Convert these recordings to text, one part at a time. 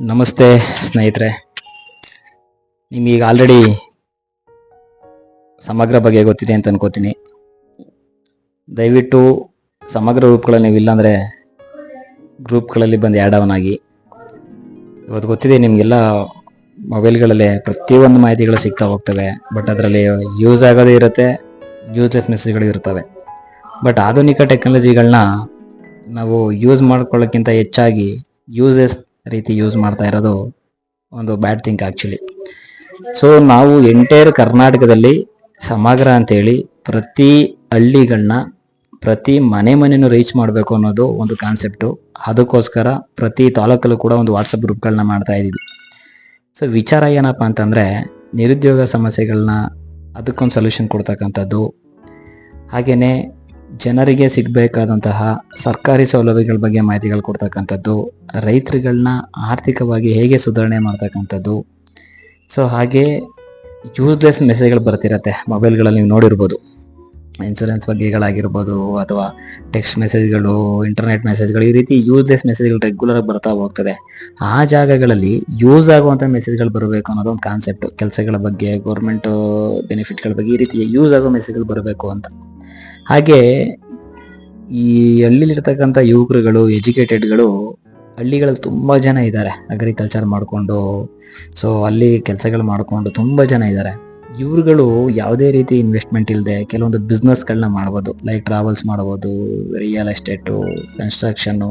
ನಮಸ್ತೆ ಸ್ನೇಹಿತರೆ. ನಿಮಗೀಗ ಆಲ್ರೆಡಿ ಸಮಗ್ರ ಬಗ್ಗೆ ಗೊತ್ತಿದೆ ಅಂತ ಅನ್ಕೋತೀನಿ. ದಯವಿಟ್ಟು ಸಮಗ್ರ ರೂಪ್ಗಳಲ್ಲಿ ನೀವು ಇಲ್ಲಾಂದರೆ ಗ್ರೂಪ್ಗಳಲ್ಲಿ ಬಂದು ಆ್ಯಡವನಾಗಿ ಇವತ್ತು ಗೊತ್ತಿದೆ ನಿಮಗೆಲ್ಲ ಮೊಬೈಲ್ಗಳಲ್ಲೇ ಪ್ರತಿಯೊಂದು ಮಾಹಿತಿಗಳು ಸಿಗ್ತಾ ಹೋಗ್ತವೆ. ಬಟ್ ಅದರಲ್ಲಿ ಯೂಸ್ ಆಗೋದೇ ಇರುತ್ತೆ ಯೂಸ್ಲೆಸ್ ಮೆಸೇಜ್ಗಳು ಇರ್ತವೆ. ಬಟ್ ಆಧುನಿಕ ಟೆಕ್ನಾಲಜಿಗಳನ್ನ ನಾವು ಯೂಸ್ ಮಾಡ್ಕೊಳ್ಳೋಕ್ಕಿಂತ ಹೆಚ್ಚಾಗಿ ಯೂಸಸ್ ರೀತಿ ಯೂಸ್ ಮಾಡ್ತಾ ಇರೋದು ಒಂದು ಬ್ಯಾಡ್ ಥಿಂಕ್ ಆ್ಯಕ್ಚುಲಿ ಸೊ ನಾವು ಎಂಟೈರ್ ಕರ್ನಾಟಕದಲ್ಲಿ ಸಮಗ್ರ ಅಂತೇಳಿ ಪ್ರತಿ ಹಳ್ಳಿಗಳನ್ನ ಪ್ರತಿ ಮನೆ ಮನೆಯೂ ರೀಚ್ ಮಾಡಬೇಕು ಅನ್ನೋದು ಒಂದು ಕಾನ್ಸೆಪ್ಟು ಅದಕ್ಕೋಸ್ಕರ ಪ್ರತಿ ತಾಲೂಕಲ್ಲೂ ಕೂಡ ಒಂದು ವಾಟ್ಸಪ್ ಗ್ರೂಪ್ಗಳನ್ನ ಮಾಡ್ತಾ ಇದ್ದೀವಿ. ಸೊ ವಿಚಾರ ಏನಪ್ಪ ಅಂತಂದರೆ ನಿರುದ್ಯೋಗ ಸಮಸ್ಯೆಗಳನ್ನ ಅದಕ್ಕೊಂದು ಸೊಲ್ಯೂಷನ್ ಕೊಡ್ತಕ್ಕಂಥದ್ದು. ಹಾಗೆಯೇ ಜನರಿಗೆ ಸಿಗಬೇಕಾದಂತಹ ಸರ್ಕಾರಿ ಸೌಲಭ್ಯಗಳ ಬಗ್ಗೆ ಮಾಹಿತಿಗಳು ಕೊಡ್ತಕ್ಕಂಥದ್ದು ರೈತರುಗಳನ್ನ ಆರ್ಥಿಕವಾಗಿ ಹೇಗೆ ಸುಧಾರಣೆ ಮಾಡ್ತಕ್ಕಂಥದ್ದು. ಸೊ ಹಾಗೆ ಯೂಸ್ಲೆಸ್ ಮೆಸೇಜ್ಗಳು ಬರ್ತಿರತ್ತೆ ಮೊಬೈಲ್ಗಳಲ್ಲಿ ನೀವು ನೋಡಿರ್ಬೋದು. ಇನ್ಸೂರೆನ್ಸ್ ಬಗ್ಗೆಗಳಾಗಿರ್ಬೋದು, ಅಥವಾ ಟೆಕ್ಸ್ಟ್ ಮೆಸೇಜ್ಗಳು ಇಂಟರ್ನೆಟ್ ಮೆಸೇಜ್ಗಳು ಈ ರೀತಿ ಯೂಸ್ಲೆಸ್ ಮೆಸೇಜ್ಗಳು ರೆಗ್ಯುಲರ್ ಬರ್ತಾ ಹೋಗ್ತದೆ. ಆ ಜಾಗಗಳಲ್ಲಿ ಯೂಸ್ ಆಗುವಂಥ ಮೆಸೇಜ್ಗಳು ಬರಬೇಕು ಅನ್ನೋದು ಒಂದು ಕಾನ್ಸೆಪ್ಟು ಕೆಲಸಗಳ ಬಗ್ಗೆ ಗೌರ್ಮೆಂಟು ಬೆನಿಫಿಟ್ಗಳ ಬಗ್ಗೆ ಈ ರೀತಿ ಯೂಸ್ ಆಗೋ ಮೆಸೇಜ್ಗಳು ಬರಬೇಕು ಅಂತ. ಹಾಗೆ ಈ ಹಳ್ಳಿಲಿರ್ತಕ್ಕಂಥ ಯುವಕರುಗಳು, ಎಜುಕೇಟೆಡ್ಗಳು ಹಳ್ಳಿಗಳಲ್ಲಿ ತುಂಬ ಜನ ಇದ್ದಾರೆ ಅಗ್ರಿಕಲ್ಚರ್ ಮಾಡಿಕೊಂಡು. ಸೊ ಅಲ್ಲಿ ಕೆಲಸಗಳು ಮಾಡಿಕೊಂಡು ತುಂಬ ಜನ ಇದ್ದಾರೆ. ಇವ್ರುಗಳು ಯಾವುದೇ ರೀತಿ ಇನ್ವೆಸ್ಟ್ಮೆಂಟ್ ಇಲ್ಲದೆ ಕೆಲವೊಂದು ಬಿಸ್ನೆಸ್ಗಳನ್ನ ಮಾಡ್ಬೋದು. ಲೈಕ್ ಟ್ರಾವೆಲ್ಸ್ ಮಾಡ್ಬೋದು ರಿಯಲ್ ಎಸ್ಟೇಟು ಕನ್ಸ್ಟ್ರಕ್ಷನ್ನು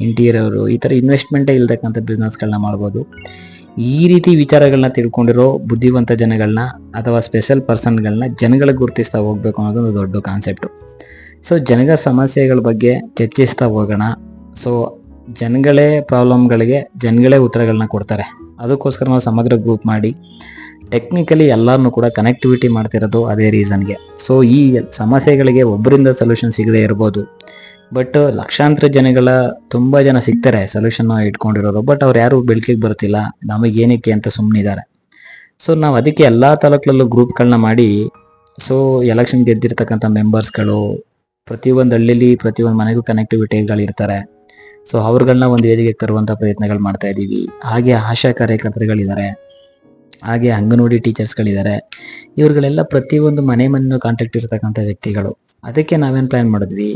ಇಂಟೀರಿಯರು ಈ ಥರ ಇನ್ವೆಸ್ಟ್ಮೆಂಟೇ ಇಲ್ತಕ್ಕಂಥ ಬಿಸ್ನೆಸ್ಗಳನ್ನ ಮಾಡ್ಬೋದು. ಈ ರೀತಿ ವಿಚಾರಗಳನ್ನ ತಿಳ್ಕೊಂಡಿರೋ ಬುದ್ಧಿವಂತ ಜನಗಳನ್ನ ಅಥವಾ ಸ್ಪೆಷಲ್ ಪರ್ಸನ್ಗಳನ್ನ ಜನಗಳಿಗೆ ಗುರುತಿಸ್ತಾ ಹೋಗ್ಬೇಕು ಅನ್ನೋದು ಒಂದು ದೊಡ್ಡ ಕಾನ್ಸೆಪ್ಟು ಸೊ ಜನಗಳ ಸಮಸ್ಯೆಗಳ ಬಗ್ಗೆ ಚರ್ಚಿಸ್ತಾ ಹೋಗೋಣ. ಸೊ ಜನಗಳೇ ಪ್ರಾಬ್ಲಮ್ಗಳಿಗೆ ಜನಗಳೇ ಉತ್ತರಗಳನ್ನ ಕೊಡ್ತಾರೆ. ಅದಕ್ಕೋಸ್ಕರ ನಾವು ಸಮಗ್ರ ಗ್ರೂಪ್ ಮಾಡಿ ಟೆಕ್ನಿಕಲಿ ಎಲ್ಲರನ್ನೂ ಕೂಡ ಕನೆಕ್ಟಿವಿಟಿ ಮಾಡ್ತಿರೋದು ಅದೇ ರೀಸನ್ಗೆ ಸೊ ಈ ಸಮಸ್ಯೆಗಳಿಗೆ ಒಬ್ಬರಿಂದ ಸೊಲ್ಯೂಷನ್ ಸಿಗದೆ ಇರ್ಬೋದು. ಬಟ್ ಲಕ್ಷಾಂತರ ಜನಗಳ ತುಂಬಾ ಜನ ಸಿಗ್ತಾರೆ ಸೊಲ್ಯೂಷನ್ ಇಟ್ಕೊಂಡಿರೋರು. ಬಟ್ ಅವ್ರು ಯಾರು ಬೆಳಕಿಗೆ ಬರ್ತಿಲ್ಲ. ನಮಗೆ ಏನಕ್ಕೆ ಅಂತ ಸುಮ್ಮನಿದ್ದಾರೆ ಸೊ ನಾವು ಅದಕ್ಕೆ ಎಲ್ಲ ತಾಲೂಕಲ್ಲೂ ಗ್ರೂಪ್ಗಳನ್ನ ಮಾಡಿ ಸೊ ಎಲೆಕ್ಷನ್ ಗೆದ್ದಿರ್ತಕ್ಕಂಥ ಮೆಂಬರ್ಸ್ಗಳು ಪ್ರತಿಯೊಂದು ಹಳ್ಳಿಲಿ ಪ್ರತಿಯೊಂದು ಮನೆಗೂ ಕನೆಕ್ಟಿವಿಟಿಗಳಿರ್ತಾರೆ ಸೊ ಅವ್ರುಗಳನ್ನ ಒಂದು ವೇದಿಕೆಗೆ ತರುವಂಥ ಪ್ರಯತ್ನಗಳು ಮಾಡ್ತಾ ಇದ್ದೀವಿ ಹಾಗೆ ಆಶಾ ಕಾರ್ಯಕರ್ತರುಗಳಿದ್ದಾರೆ ಹಾಗೆ ಅಂಗನವಾಡಿ ಟೀಚರ್ಸ್ಗಳಿದ್ದಾರೆ ಇವ್ರುಗಳೆಲ್ಲ ಪ್ರತಿಯೊಂದು ಮನೆ ಮನೆಯೂ ಕಾಂಟ್ಯಾಕ್ಟ್ ಇರ್ತಕ್ಕಂಥ ವ್ಯಕ್ತಿಗಳು. ಅದಕ್ಕೆ ನಾವೇನು ಪ್ಲ್ಯಾನ್ ಮಾಡಿದ್ವಿ?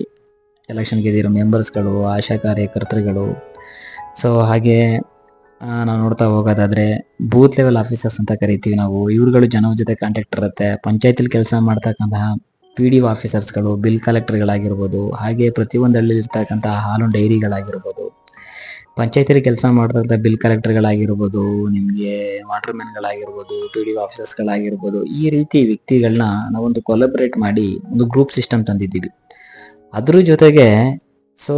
ಎಲೆಕ್ಷನ್ ಗೆದ್ದಿರೋ ಮೆಂಬರ್ಸ್ಗಳು ಆಶಾ ಕಾರ್ಯಕರ್ತರುಗಳು. ಸೊ ಹಾಗೆ ನಾವು ನೋಡ್ತಾ ಹೋಗೋದಾದ್ರೆ ಬೂತ್ ಲೆವೆಲ್ ಆಫೀಸರ್ಸ್ ಅಂತ ಕರಿತೀವಿ ನಾವು. ಇವ್ರುಗಳು ಜನರ ಜೊತೆ ಕಾಂಟ್ಯಾಕ್ಟ್ ಇರುತ್ತೆ. ಪಂಚಾಯತಿಲಿ ಕೆಲಸ ಮಾಡ್ತಕ್ಕಂತಹ ಪಿ ಡಿ ಒ ಆಫೀಸರ್ಸ್ಗಳು ಬಿಲ್ ಕಲೆಕ್ಟರ್ಗಳಾಗಿರ್ಬೋದು ಹಾಗೆ ಪ್ರತಿಯೊಂದು ಹಳ್ಳಿಲಿರ್ತಕ್ಕಂಥ ಹಾಲು ಡೈರಿಗಳಾಗಿರ್ಬೋದು. ಪಂಚಾಯತಿಲಿ ಕೆಲಸ ಮಾಡ್ತಕ್ಕಂಥ ಬಿಲ್ ಕಲೆಕ್ಟರ್ಗಳಾಗಿರ್ಬೋದು ನಿಮಗೆ ವಾಟರ್ ಮ್ಯಾನ್ಗಳಾಗಿರ್ಬೋದು ಪಿ ಡಿ ಒ ಆಫೀಸರ್ಸ್ಗಳಾಗಿರ್ಬೋದು ಈ ರೀತಿ ವ್ಯಕ್ತಿಗಳನ್ನ ನಾವೊಂದು ಕೊಲಬ್ರೇಟ್ ಮಾಡಿ, ಒಂದು ಗ್ರೂಪ್ ಸಿಸ್ಟಮ್ ತಂದಿದ್ದೀವಿ. ಅದ್ರ ಜೊತೆಗೆ ಸೊ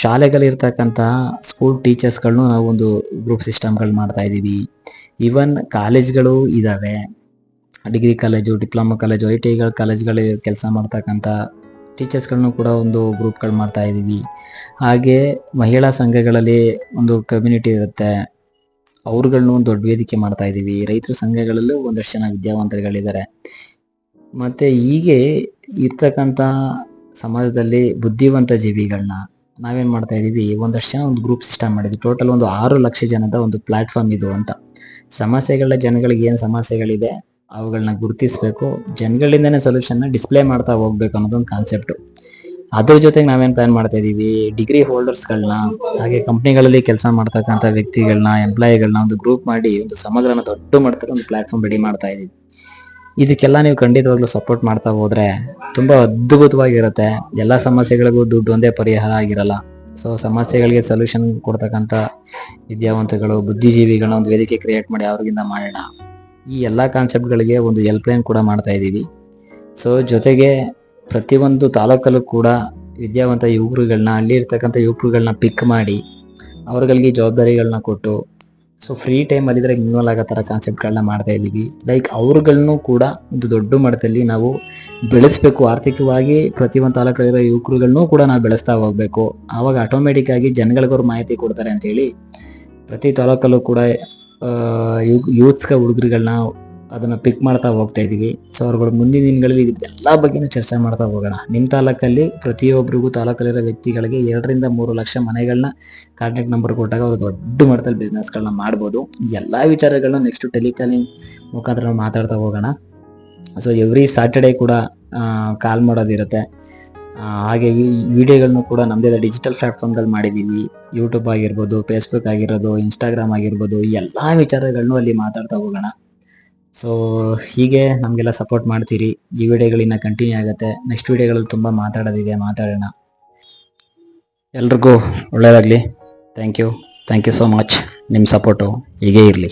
ಶಾಲೆಗಳಿರ್ತಕ್ಕಂಥ ಸ್ಕೂಲ್ ಟೀಚರ್ಸ್ಗಳನ್ನೂ ನಾವು ಒಂದು ಗ್ರೂಪ್ ಸಿಸ್ಟಮ್ಗಳು ಮಾಡ್ತಾ ಇದ್ದೀವಿ. ಈವನ್ ಕಾಲೇಜ್ಗಳು ಇದ್ದಾವೆ degree college diploma college I T ಐಗಳ ಕಾಲೇಜ್ಗಳು ಕೆಲಸ ಮಾಡ್ತಕ್ಕಂಥ ಟೀಚರ್ಸ್ಗಳನ್ನು ಕೂಡ ಒಂದು ಗ್ರೂಪ್ಗಳು ಮಾಡ್ತಾ ಇದ್ದೀವಿ. ಹಾಗೆ ಮಹಿಳಾ ಸಂಘಗಳಲ್ಲಿ ಒಂದು ಕಮ್ಯುನಿಟಿ ಇರುತ್ತೆ. ಅವ್ರುಗಳ್ನು ಒಂದು ದೊಡ್ಡ ವೇದಿಕೆ ಮಾಡ್ತಾ ಇದ್ದೀವಿ. ರೈತರ ಸಂಘಗಳಲ್ಲೂ ಒಂದಷ್ಟು ಜನ ವಿದ್ಯಾವಂತರುಗಳಿದ್ದಾರೆ ಮತ್ತು ಹೀಗೆ ಇರ್ತಕ್ಕಂಥ ಸಮಾಜದಲ್ಲಿ ಬುದ್ಧಿವಂತ ಜೀವಿಗಳನ್ನ ನಾವೇನು ಮಾಡ್ತಾ ಇದ್ದೀವಿ ಒಂದಷ್ಟು ಜನ ಒಂದು ಗ್ರೂಪ್ ಸಿಸ್ಟಮ್ ಮಾಡಿದ್ವಿ. ಟೋಟಲ್ ಒಂದು ಆರು ಲಕ್ಷ ಜನದ ಒಂದು ಪ್ಲಾಟ್ಫಾರ್ಮ್ ಇದು ಅಂತ. ಸಮಸ್ಯೆಗಳ ಜನಗಳಿಗೆ ಏನು ಸಮಸ್ಯೆಗಳಿದೆ? ಅವುಗಳನ್ನ ಗುರುತಿಸಬೇಕು. ಜನಗಳಿಂದನೇ ಸೊಲ್ಯೂಷನ್ನ ಡಿಸ್ಪ್ಲೇ ಮಾಡ್ತಾ ಹೋಗ್ಬೇಕು ಅನ್ನೋದೊಂದು ಕಾನ್ಸೆಪ್ಟು ಅದ್ರ ಜೊತೆಗೆ ನಾವೇನು ಪ್ಲಾನ್ ಮಾಡ್ತಾ ಇದೀವಿ? ಡಿಗ್ರಿ ಹೋಲ್ಡರ್ಸ್ಗಳನ್ನ ಹಾಗೆ ಕಂಪ್ನಿಗಳಲ್ಲಿ ಕೆಲಸ ಮಾಡ್ತಕ್ಕಂಥ ವ್ಯಕ್ತಿಗಳನ್ನ ಎಂಪ್ಲಾಯಿಗಳನ್ನ ಒಂದು ಗ್ರೂಪ್ ಮಾಡಿ ಒಂದು ಸಮಗ್ರನ ದೊಡ್ಡ ಮಾಡ್ತಾರೆ ಒಂದು ಪ್ಲಾಟ್ಫಾರ್ಮ್ ರೆಡಿ ಮಾಡ್ತಾ ಇದೀವಿ. ಇದಕ್ಕೆಲ್ಲ ನೀವು ಖಂಡಿತವಾಗ್ಲೂ ಸಪೋರ್ಟ್ ಮಾಡ್ತಾ ಹೋದ್ರೆ ತುಂಬಾ ಅದ್ಭುತವಾಗಿರುತ್ತೆ. ಎಲ್ಲ ಸಮಸ್ಯೆಗಳಿಗೂ ದುಡ್ಡು ಒಂದೇ ಪರಿಹಾರ ಆಗಿರಲ್ಲ. ಸೊ ಸಮಸ್ಯೆಗಳಿಗೆ ಸೊಲ್ಯೂಷನ್ ಕೊಡ್ತಕ್ಕಂಥ ವಿದ್ಯಾವಂತಗಳು, ಬುದ್ಧಿಜೀವಿಗಳನ್ನ ಒಂದು ವೇದಿಕೆ ಕ್ರಿಯೇಟ್ ಮಾಡಿ ಅವ್ರಿಗಿಂತ ಮಾಡೋಣ. ಈ ಎಲ್ಲ ಕಾನ್ಸೆಪ್ಟ್ಗಳಿಗೆ ಒಂದು ಹೆಲ್ಪ್ ಲೈನ್ ಕೂಡ ಮಾಡ್ತಾ ಇದ್ದೀವಿ. ಸೊ ಜೊತೆಗೆ ಪ್ರತಿಯೊಂದು ತಾಲೂಕಲ್ಲೂ ಕೂಡ ವಿದ್ಯಾವಂತ ಯುವಕರುಗಳನ್ನ ಅಲ್ಲಿರ್ತಕ್ಕಂಥ ಯುವಕರುಗಳನ್ನ ಪಿಕ್ ಮಾಡಿ, ಅವ್ರುಗಳಿಗೆ ಜವಾಬ್ದಾರಿಗಳನ್ನ ಕೊಟ್ಟು ಸೊ ಫ್ರೀ ಟೈಮಲ್ಲಿ ಇದ್ರೆ ಇನ್ವಾಲ್ ಆಗೋ ಥರ ಕಾನ್ಸೆಪ್ಟ್ಗಳನ್ನ ಮಾಡ್ತಾ ಇದ್ದೀವಿ. ಲೈಕ್ ಅವ್ರುಗಳನ್ನು ಕೂಡ ಒಂದು ದೊಡ್ಡ ಮಟ್ಟದಲ್ಲಿ ನಾವು ಬೆಳೆಸಬೇಕು. ಆರ್ಥಿಕವಾಗಿ ಪ್ರತಿಯೊಂದು ತಾಲೂಕಲ್ಲಿರೋ ಯುವಕರುಗಳನ್ನೂ ಕೂಡ ನಾವು ಬೆಳೆಸ್ತಾ ಹೋಗ್ಬೇಕು. ಆವಾಗ ಆಟೋಮೆಟಿಕ್ ಆಗಿ ಜನಗಳಿಗವ್ರು ಮಾಹಿತಿ ಕೊಡ್ತಾರೆ ಅಂತೇಳಿ ಪ್ರತಿ ತಾಲೂಕಲ್ಲೂ ಕೂಡ ಯೂತ್ಸ್ಗೆ ಹುಡುಗರುಗಳನ್ನ ಅದನ್ನು ಪಿಕ್ ಮಾಡ್ತಾ ಹೋಗ್ತಾ ಇದ್ದೀವಿ ಸೊ ಅವ್ರುಗಳು ಮುಂದಿನ ದಿನಗಳಲ್ಲಿ ಎಲ್ಲ ಬಗ್ಗೆನೂ ಚರ್ಚೆ ಮಾಡ್ತಾ ಹೋಗೋಣ. ನಿಮ್ಮ ತಾಲೂಕಲ್ಲಿ ಪ್ರತಿಯೊಬ್ಬರಿಗೂ ತಾಲೂಕಲ್ಲಿರೋ ವ್ಯಕ್ತಿಗಳಿಗೆ ಎರಡರಿಂದ ಮೂರು ಲಕ್ಷ ಮನೆಗಳನ್ನ ಕಾಂಟ್ಯಾಕ್ಟ್ ನಂಬರ್ ಕೊಟ್ಟಾಗ ಅವರು ದೊಡ್ಡ ಮಟ್ಟದಲ್ಲಿ ಬಿಸ್ನೆಸ್ಗಳನ್ನ ಮಾಡ್ಬೋದು. ಎಲ್ಲ ವಿಚಾರಗಳನ್ನ ನೆಕ್ಸ್ಟ್ ಟೆಲಿಕಾಲಿಂಗ್ ಮುಖಾಂತರ ಮಾತಾಡ್ತಾ ಹೋಗೋಣ. ಸೊ ಎವ್ರಿ ಸಾಟರ್ಡೇ ಕೂಡ ಕಾಲ್ ಮಾಡೋದಿರುತ್ತೆ. ಹಾಗೆ ವಿಡಿಯೋಗಳನ್ನ ಕೂಡ ನಮ್ಮದೇ ಡಿಜಿಟಲ್ ಪ್ಲಾಟ್ಫಾರ್ಮ್ಗಳು ಮಾಡಿದ್ದೀವಿ ಯೂಟ್ಯೂಬ್ ಆಗಿರ್ಬೋದು ಫೇಸ್ಬುಕ್ ಆಗಿರೋದು ಇನ್ಸ್ಟಾಗ್ರಾಮ್ ಆಗಿರ್ಬೋದು ಎಲ್ಲ ವಿಚಾರಗಳನ್ನು ಅಲ್ಲಿ ಮಾತಾಡ್ತಾ ಹೋಗೋಣ. ಸೊ ಹೀಗೆ ನಮಗೆಲ್ಲ ಸಪೋರ್ಟ್ ಮಾಡ್ತೀರಿ. ಈ ವಿಡಿಯೋಗಳಿನ್ನ ಕಂಟಿನ್ಯೂ ಆಗುತ್ತೆ. ನೆಕ್ಸ್ಟ್ ವಿಡಿಯೋಗಳಲ್ಲಿ ತುಂಬ ಮಾತಾಡೋದಿದೆ, ಮಾತಾಡೋಣ. ಎಲ್ರಿಗೂ ಒಳ್ಳೆಯದಾಗಲಿ thank you thank you so much ನಿಮ್ಮ ಸಪೋರ್ಟು ಹೀಗೇ ಇರಲಿ.